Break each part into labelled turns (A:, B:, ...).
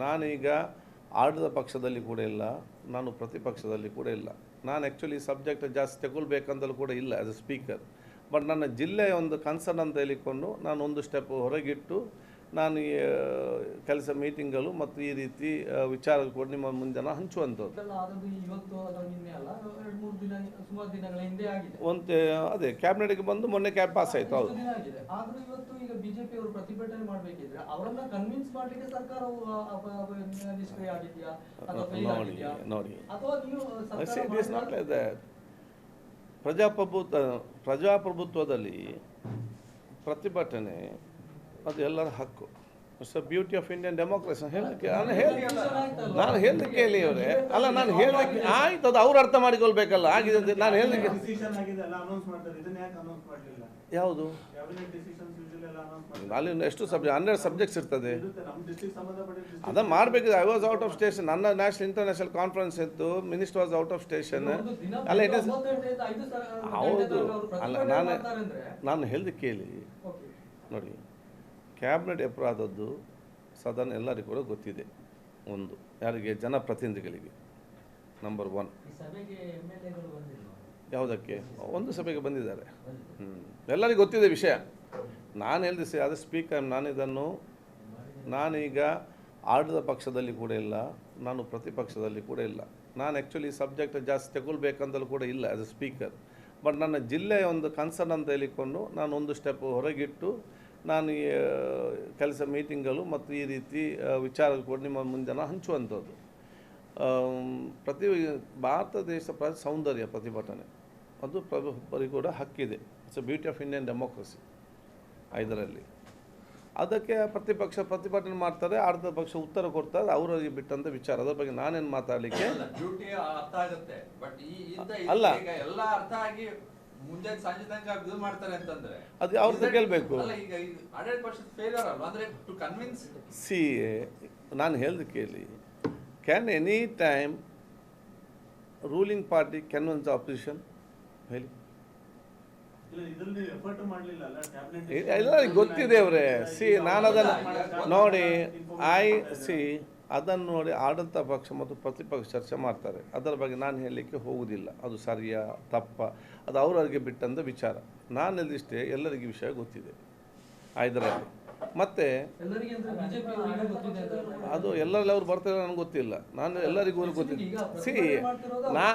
A: ನಾನೀಗ ಆಡದ ಪಕ್ಷದಲ್ಲಿ ಕೂಡ ಇಲ್ಲ, ನಾನು ಪ್ರತಿಪಕ್ಷದಲ್ಲಿ ಕೂಡ ಇಲ್ಲ. ನಾನು ಆ್ಯಕ್ಚುಲಿ ಸಬ್ಜೆಕ್ಟ್ ಜಾಸ್ತಿ ತಗೊಳ್ಬೇಕಂತಲೂ ಕೂಡ ಇಲ್ಲ ಆ್ಯಸ್ ಎ ಸ್ಪೀಕರ್ ಬಟ್ ನನ್ನ ಜಿಲ್ಲೆಯ ಒಂದು ಕನ್ಸರ್ನ್ ಅಂತ ಹೇಳಿಕೊಂಡು ನಾನು ಒಂದು ಸ್ಟೆಪ್ ಹೊರಗಿಟ್ಟು ನಾನು ಕೆಲಸ ಮೀಟಿಂಗ್ಗಳು ಮತ್ತು ಈ ರೀತಿ ವಿಚಾರ ವಿಚಾರಗಳು ಕೂಡ ನಿಮ್ಮ ಮುಂದೆ ಹಂಚುವಂಥದ್ದು. ಒಂದು ಅದೇ ಕ್ಯಾಬಿನೆಟ್ಗೆ ಬಂದು ಮೊನ್ನೆ ಕ್ಯಾಬ್ ಪಾಸ್ ಆಯಿತು ಹೌದು. ನೋಡಿ? ನೋಡಿ
B: ನೀವು ಸರ್ಕಾರ
A: it is not like that ಪ್ರಜಾಪ್ರಭುತ್ವ ಪ್ರಜಾಪ್ರಭುತ್ವದಲ್ಲಿ ಪ್ರತಿಭಟನೆ ಅದು ಎಲ್ಲರ ಹಕ್ಕು. It's a beauty of Indian democracy ಹೇಳಲಿಕ್ಕೆ ನಾನು ಹೇಳಿ ನಾನು ಹೇಳಲಿಕ್ಕೆ ಹೇಳಿ ಅವರೇ ಅಲ್ಲ ನಾನು ಹೇಳಲಿಕ್ಕೆ ಆಯ್ತು ಅದು ಅವ್ರು ಅರ್ಥ ಮಾಡಿಕೊಳ್ಬೇಕಲ್ಲ. ಆಗಿದೆ ಅಂತ ನಾನು ಹೇಳಲಿಕ್ಕೆ ಯಾವುದು? ಅಲ್ಲಿ ಎಷ್ಟು ಸಬ್ಜೆಕ್ಟ್ ಹನ್ನೆರಡು ಸಬ್ಜೆಕ್ಟ್ಸ್ ಇರ್ತದೆ. ಅದ ಮಾಡಬೇಕಿದೆ. I was out of station ನನ್ನ ನ್ಯಾಷನಲ್ ಇಂಟರ್ನ್ಯಾಷನಲ್ ಕಾನ್ಫರೆನ್ಸ್ ಇತ್ತು. Minister was out of station ಅಲ್ಲ ಇಟ್ ಇಸ್ ಹೌದು. ಅಲ್ಲ ನಾನು ನಾನು ಹೇಳಿದ ಕೇಳಿ. ನೋಡಿ. ಕ್ಯಾಬಿನೆಟ್ ಅಪರಾಧದ್ದು ಸದನ ಎಲ್ಲರಿಗೂ ಕೂಡ ಗೊತ್ತಿದೆ. ಒಂದು ಯಾರಿಗೆ? ಜನಪ್ರತಿನಿಧಿಗಳಿಗೆ. ನಂಬರ್ ಒನ್ ಯಾವುದಕ್ಕೆ? ಒಂದು ಸಭೆಗೆ ಬಂದಿದ್ದಾರೆ. ಹ್ಞೂ ಎಲ್ಲರಿಗೂ ಗೊತ್ತಿದೆ ವಿಷಯ. ನಾನು ಹೇಳಿದೆ ಸಿ ಅದು ಸ್ಪೀಕರ್ ನಾನು ಇದನ್ನು ನಾನೀಗ ಆಡಳಿತ ಪಕ್ಷದಲ್ಲಿ ಕೂಡ ಇಲ್ಲ ನಾನು ಪ್ರತಿಪಕ್ಷದಲ್ಲಿ ಕೂಡ ಇಲ್ಲ. ನಾನು ಆ್ಯಕ್ಚುಲಿ ಸಬ್ಜೆಕ್ಟ್ ಜಾಸ್ತಿ ತಗೊಳ್ಬೇಕಂತಲೂ ಕೂಡ ಇಲ್ಲ ಆ್ಯಸ್ ಎ ಸ್ಪೀಕರ್ ಬಟ್ ನನ್ನ ಜಿಲ್ಲೆಯ ಒಂದು ಕನ್ಸರ್ನ್ ಅಂತ ಹೇಳಿಕೊಂಡು ನಾನು ಒಂದು ಸ್ಟೆಪ್ ಹೊರಗಿಟ್ಟು ನಾನು ಕೆಲಸ ಮೀಟಿಂಗ್ಗಳು ಮತ್ತು ಈ ರೀತಿ ವಿಚಾರಗಳು ಕೂಡ ನಿಮ್ಮ ಮುಂದೆ ನಾನು ಹಂಚುವಂಥದ್ದು ಪ್ರತಿ ಭಾರತ ದೇಶ ಪ್ರ ಸೌಂದರ್ಯ ಪ್ರತಿಭಟನೆ. ಅದು ಪ್ರತಿಯೊಬ್ಬರಿಗೂ ಕೂಡ ಹಕ್ಕಿದೆ. It's a beauty of Indian democracy ಇದರಲ್ಲಿ ಅದಕ್ಕೆ ಪ್ರತಿಪಕ್ಷ ಪ್ರತಿಭಟನೆ ಮಾಡ್ತಾರೆ ಅರ್ಧ ಪಕ್ಷ ಉತ್ತರ ಕೊಡ್ತಾರೆ ಅವರಿಗೆ ಬಿಟ್ಟಂತ ವಿಚಾರ. ಅದ್ರ ಬಗ್ಗೆ ನಾನೇನು ಮಾತಾಡಲಿಕ್ಕೆ? ಅಲ್ಲ.
C: ಮುಂಜಾನೆ ಸಂಜೆ ತನಕ ಇದು ಮಾಡ್ತಾರೆ ಅಂತಂದ್ರೆ.
A: ಅದು ಅವ್ರದ್ದು ಕೇಳ್ಬೇಕು.
C: ಅಲ್ಲ ಈಗ ಈ ಹಂಡ್ರೆಡ್ ಪರ್ಸೆಂಟ್ ಫೇಲ್ಯೂರ್ ಅಲ್ವಾ? ಅಂದ್ರೆ ಟು ಕನ್ವಿನ್ಸ್
A: ಸಿ ನಾನು ಹೇಳ್ದು ಕೇಳಿ. Can any time ruling party can once opposition ಹೇಳಿ.
D: ಇಲ್ಲ ಇದ್ರಲ್ಲಿ ಎಫರ್ಟ್ ಮಾಡಲಿಲ್ಲ ಅಲ್ಲ ಕ್ಯಾಬಿನೆಟ್
A: ಇ- ಎಲ್ಲರಿಗೂ ಗೊತ್ತಿದೆ ಅವರೇ. ಸಿ ನಾನು ಅದನ್ನು ನೋಡಿ ಐ ಸಿ ಅದನ್ನು ನೋಡಿ ಆಡಳಿತ ಪಕ್ಷ ಮತ್ತು ಪ್ರತಿಪಕ್ಷ ಚರ್ಚೆ ಮಾಡ್ತಾರೆ. ಅದರ ಬಗ್ಗೆ ನಾನು ಹೇಳಲಿಕ್ಕೆ ಹೋಗುವುದಿಲ್ಲ. ಅದು ಸರಿಯಾ ತಪ್ಪ ಅದು ಅವರವರಿಗೆ ಬಿಟ್ಟಂಥ ವಿಚಾರ. ನಾನು ಹೇಳಿಷ್ಟೇ ಎಲ್ಲರಿಗೂ ವಿಷಯ ಗೊತ್ತಿದೆ. ಇದರಲ್ಲಿ ಮತ್ತು ಅದು ಎಲ್ಲರಲ್ಲಿ ಅವ್ರು ಬರ್ತಾರೆ ನನಗೆ ಗೊತ್ತಿಲ್ಲ. ನಾನು ಎಲ್ಲರಿಗೂ
B: ಗೊತ್ತಿಲ್ಲ
A: ಸಿ ನಾ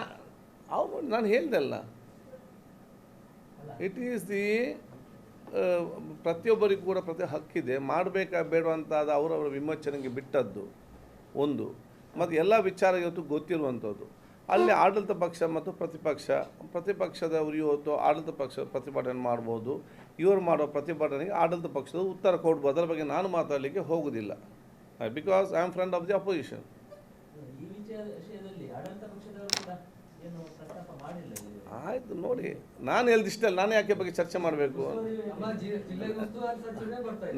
A: ಅವ್ರು. ನಾನು ಹೇಳ್ದೆ ಅಲ್ಲ. ಇಟ್ ಈಸ್ ದಿ ಪ್ರತಿಯೊಬ್ಬರಿಗೂ ಕೂಡ ಪ್ರತಿ ಹಕ್ಕಿದೆ. ಮಾಡಬೇಕಾ ಬೇಡವಂತಾದ ಅವರವರ ವಿಮೋಚನೆಗೆ ಬಿಟ್ಟದ್ದು. ಒಂದು. ಮತ್ತು ಎಲ್ಲ ವಿಚಾರ ಇವತ್ತು ಗೊತ್ತಿರುವಂಥದ್ದು ಅಲ್ಲಿ ಆಡಳಿತ ಪಕ್ಷ ಮತ್ತು ಪ್ರತಿಪಕ್ಷ ಪ್ರತಿಪಕ್ಷದವರು ಇವತ್ತು ಆಡಳಿತ ಪಕ್ಷ ಪ್ರತಿಭಟನೆ ಮಾಡ್ಬೋದು. ಇವರು ಮಾಡೋ ಪ್ರತಿಭಟನೆಗೆ ಆಡಳಿತ ಪಕ್ಷದ ಉತ್ತರ ಕೊಡ್ಬೋದು. ಅದರ ಬಗ್ಗೆ ನಾನು ಮಾತಾಡಲಿಕ್ಕೆ ಹೋಗುವುದಿಲ್ಲ because I am friend of the opposition. ಆಯಿತು ನೋಡಿ. ನಾನು ಹೇಳ್ದಿಷ್ಟಲ್ಲ ನಾನು ಯಾಕೆ ಬಗ್ಗೆ ಚರ್ಚೆ ಮಾಡಬೇಕು.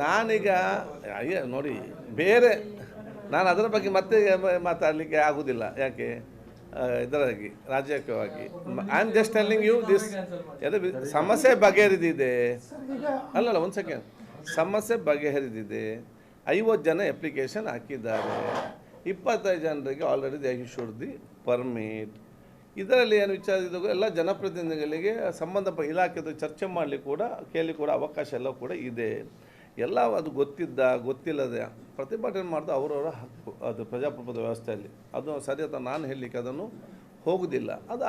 A: ನಾನೀಗ ಅಯ್ಯ ನೋಡಿ ಬೇರೆ ನಾನು ಅದರ ಬಗ್ಗೆ ಮತ್ತೆ ಮಾತಾಡಲಿಕ್ಕೆ ಆಗುವುದಿಲ್ಲ ಯಾಕೆ? ಇದರಾಗಿ, ರಾಜಕೀಯವಾಗಿ. I am just telling you this ಸಮಸ್ಯೆ ಬಗೆಹರಿದಿದೆ. ಅಲ್ಲಲ್ಲ, ಒಂದು ಸೆಕೆಂಡ್ ಸಮಸ್ಯೆ ಬಗೆಹರಿದಿದೆ. ಐವತ್ತು ಜನ ಅಪ್ಲಿಕೇಶನ್ ಹಾಕಿದ್ದಾರೆ. ಇಪ್ಪತ್ತೈದು ಜನರಿಗೆ already they issued the permit ಇದರಲ್ಲಿ ಏನು ವಿಚಾರ ಇದ್ದಾಗ ಎಲ್ಲ ಜನಪ್ರತಿನಿಧಿಗಳಿಗೆ ಸಂಬಂಧಪಟ್ಟ ಇಲಾಖೆದು ಚರ್ಚೆ ಮಾಡಲಿಕ್ಕೆ ಕೂಡ, ಕೇಳಿ ಕೂಡ ಅವಕಾಶ ಎಲ್ಲ ಕೂಡ ಇದೆ. ಎಲ್ಲ ಅದು ಗೊತ್ತಿದ್ದ, ಗೊತ್ತಿಲ್ಲದೆ ಪ್ರತಿಭಟನೆ ಮಾಡಿದ ಅವರವರ ಹಕ್ಕು, ಅದು ಪ್ರಜಾಪ್ರಭುತ್ವ ವ್ಯವಸ್ಥೆಯಲ್ಲಿ. ಅದು ಸರಿ ಅಂತ ನಾನು ಹೇಳಲಿಕ್ಕೆ ಅದನ್ನು ಹೋಗುದಿಲ್ಲ. ಅದು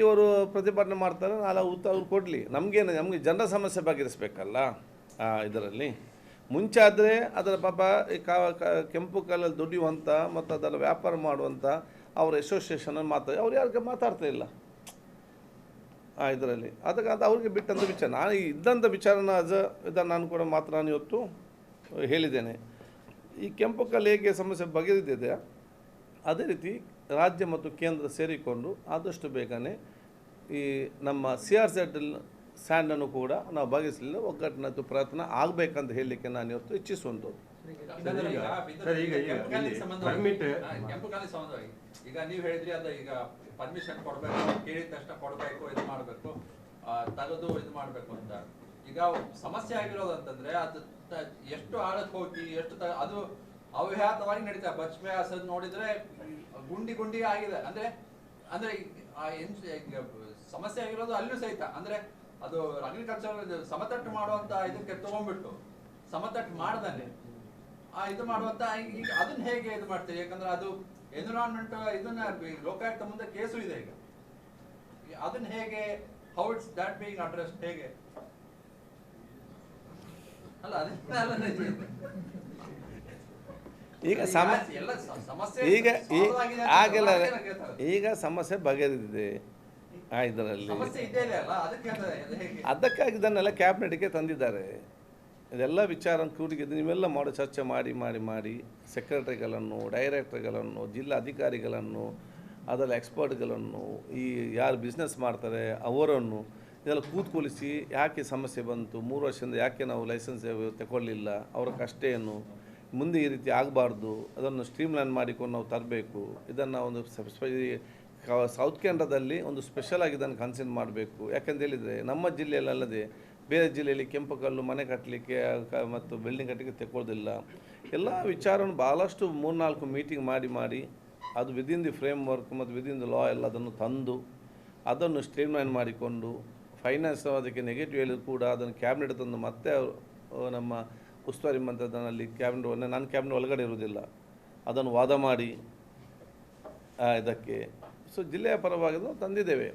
A: ಇವರು ಪ್ರತಿಭಟನೆ ಮಾಡ್ತಾರೆ, ನಾಳೆ ಉತ್ತರ ಅವ್ರು ಕೊಡಲಿ. ನಮಗೇನು, ನಮಗೆ ಜನರ ಸಮಸ್ಯೆ ಬಗೆಹರಿಸಬೇಕಲ್ಲ ಇದರಲ್ಲಿ. ಮುಂಚೆ ಆದರೆ ಅದರ ಪಾಪ ಈ ಕೆಂಪು ಕಲ್ಲಲ್ಲಿ ದುಡಿಯುವಂಥ ಮತ್ತು ಅದರ ವ್ಯಾಪಾರ ಮಾಡುವಂಥ ಅವರ ಅಸೋಸಿಯೇಷನಲ್ಲಿ ಮಾತಾಡಿ ಅವ್ರು ಯಾರಿಗೆ ಮಾತಾಡ್ತಾ ಇಲ್ಲ. ಇದರಲ್ಲಿ. ಅದಕ್ಕೆ ಅದು ಅವ್ರಿಗೆ ಬಿಟ್ಟಂಥ ವಿಚಾರ. ನಾನು ಇದ್ದಂಥ ವಿಚಾರನ ಅಜ ಇದನ್ನು ನಾನು ಕೂಡ ಮಾತ್ರ ನಾನು ಇವತ್ತು ಹೇಳಿದ್ದೇನೆ. ಈ ಕೆಂಪು ಕಲ್ಲು ಹೇಗೆ ಸಮಸ್ಯೆ ಬಗೆದಿದೆ ಅದೇ ರೀತಿ ರಾಜ್ಯ ಮತ್ತು ಕೇಂದ್ರ ಸೇರಿಕೊಂಡು ಆದಷ್ಟು ಬೇಗನೆ ಈ ನಮ್ಮ ಸಿ ಆರ್ ಸೆಡ್ ಸ್ಯಾಂಡನ್ನು ಕೂಡ ನಾವು ಬಗೆಸಲಿಲ್ಲ. ಒಗ್ಗಟ್ಟಿನ ಪ್ರಯತ್ನ ಆಗಬೇಕಂತ ಹೇಳಲಿಕ್ಕೆ ನಾನು ಇವತ್ತು ಇಚ್ಛಿಸುವಂಥದ್ದು.
C: ಸರ್, ಈಗ
E: ಈಗ- ಈಗ
C: ಕೆಂಪು ಸಂಬಂಧವಾಗಿ- ನೀವು ಹೇಳಿದ್ರಿ ಅದ ಈಗ ಪರ್ಮಿಷನ್ ಕೊಡ್ಬೇಕು ಕೇಳಿದ ತಕ್ಷಣ ಕೊಡ್ಬೇಕು ಇದು ಮಾಡ್ಬೇಕು ತೆಗೆದು ಇದು ಮಾಡ್ಬೇಕು ಅಂತ. ಈಗ ಸಮಸ್ಯೆ ಆಗಿರೋದು ಅಂತಂದ್ರೆ ಅದು ಎಷ್ಟು ಆಳಕ್ಕೆ ಹೋಗಿ ಎಷ್ಟು ಅದು ಅವ್ಯಾತವಾಗಿ ನಡೀತಾ ಬಚ್ಮೆ ಹಸದ್ ನೋಡಿದ್ರೆ ಗುಂಡಿ ಗುಂಡಿ ಆಗಿದೆ. ಅಂದ್ರೆ ಅಂದ್ರೆ ಸಮಸ್ಯೆ ಆಗಿರೋದು ಅಲ್ಲೂ ಸಹಿತ. ಅಂದ್ರೆ ಅದು ಅಗ್ರಿಕಲ್ಚರ್ ಸಮತಟ್ಟು ಮಾಡುವಂತ ಇದಕ್ಕೆ ತಗೊಂಡ್ಬಿಟ್ಟು ಸಮತಟ್ಟು ಮಾಡ್ದಂಗೆ ಆ ಇದು ಮಾಡುವಂತ ಈಗ ಅದನ್ನ ಹೇಗೆ ಇದು ಮಾಡ್ತೀವಿ ಯಾಕಂದ್ರೆ ಅದು ಎನ್ವಿರಾನ್ಮೆಂಟ್ ಇದನ್ನ ಲೋಕಾಯುಕ್ತ ಮುಂದೆ ಕೇಸು ಇದೆ ಈಗ. ಅದನ್ನ ಹೇಗೆ how it's that being address ಹೇಗೆ? ಅಲ್ಲ
A: ಈಗ ಸಮ
C: ಸಮಸ್ಯೆ
A: ಈಗ ಆಗಿಲ್ಲ ಈಗ ಸಮಸ್ಯೆ ಬಗೆದಿದೆ. ಇದರಲ್ಲಿ ಅದಕ್ಕಾಗಿ ಇದನ್ನೆಲ್ಲ ಕ್ಯಾಬಿನೆಟ್ಗೆ ತಂದಿದ್ದಾರೆ. ಇದೆಲ್ಲ ವಿಚಾರ ಕೂಡಿಗೆ ನೀವೆಲ್ಲ ಮಾಡೋ, ಚರ್ಚೆ ಮಾಡಿ ಮಾಡಿ ಮಾಡಿ ಸೆಕ್ರೆಟರಿಗಳನ್ನು ಡೈರೆಕ್ಟರ್ಗಳನ್ನು ಜಿಲ್ಲಾ ಅಧಿಕಾರಿಗಳನ್ನು ಅದರ ಎಕ್ಸ್ಪರ್ಟ್ಗಳನ್ನು ಈ ಯಾರು ಬಿಸ್ನೆಸ್ ಮಾಡ್ತಾರೆ, ಅವರನ್ನು ಇದೆಲ್ಲ ಕೂತ್ಕೊಳಿಸಿ ಯಾಕೆ ಸಮಸ್ಯೆ ಬಂತು, ಮೂರು ವರ್ಷದಿಂದ ಯಾಕೆ ನಾವು ಲೈಸೆನ್ಸ್ ತಗೊಳ್ಳಿಲ್ಲ ಅವರ ಕಷ್ಟ ಏನು ಮುಂದೆ ಈ ರೀತಿ ಆಗಬಾರ್ದು, ಅದನ್ನು ಸ್ಟ್ರೀಮ್ಲೈನ್ ಮಾಡಿಕೊಂಡು ನಾವು ತರಬೇಕು, ಇದನ್ನು ಒಂದು ಸೌತ್ ಕೇಂದ್ರದಲ್ಲಿ ಒಂದು ಸ್ಪೆಷಲಾಗಿ ಇದನ್ನು ಕನ್ಸಿಡರ್ ಮಾಡಬೇಕು. ಯಾಕಂತ ಹೇಳಿದರೆ ನಮ್ಮ ಜಿಲ್ಲೆಯಲ್ಲದೆ ಬೇರೆ ಜಿಲ್ಲೆಯಲ್ಲಿ ಕೆಂಪು ಕಲ್ಲು, ಮನೆ ಕಟ್ಟಲಿಕ್ಕೆ ಮತ್ತು ಬಿಲ್ಡಿಂಗ್ ಕಟ್ಟಲಿಕ್ಕೆ ತೆಕ್ಕೊಳ್ಳೋದಿಲ್ಲ ಎಲ್ಲ ವಿಚಾರವನ್ನು ಭಾಳಷ್ಟು ಮೂರ್ನಾಲ್ಕು ಮೀಟಿಂಗ್ ಮಾಡಿ ಮಾಡಿ, ಅದು ವಿದಿನ್ ದಿ ಫ್ರೇಮ್ ವರ್ಕ್ ಮತ್ತು ವಿದಿನ್ ದಿ ಲಾ ಎಲ್ಲ ಅದನ್ನು ತಂದು, ಅದನ್ನು ಸ್ಟ್ರೀಮ್ಲೈನ್ ಮಾಡಿಕೊಂಡು ಫೈನಾನ್ಸ್ ಅದಕ್ಕೆ ನೆಗೆಟಿವ್ ಹೇಳಿದ್ರು ಕೂಡ, ಅದನ್ನು ಕ್ಯಾಬಿನೆಟ್ ತಂದು ಮತ್ತೆ ನಮ್ಮ ಉಸ್ತುವಾರಿ ಮಂತ್ರಿನಲ್ಲಿ ಕ್ಯಾಬಿನೆಟ್ ನಾನು ಕ್ಯಾಬಿನೆಟ್ ಒಳಗಡೆ ಇರುವುದಿಲ್ಲ. ಅದನ್ನು ವಾದ ಮಾಡಿ ಇದಕ್ಕೆ. ಸೊ ಜಿಲ್ಲೆಯ ಪರವಾಗಿ ತಂದಿದ್ದೇವೆ.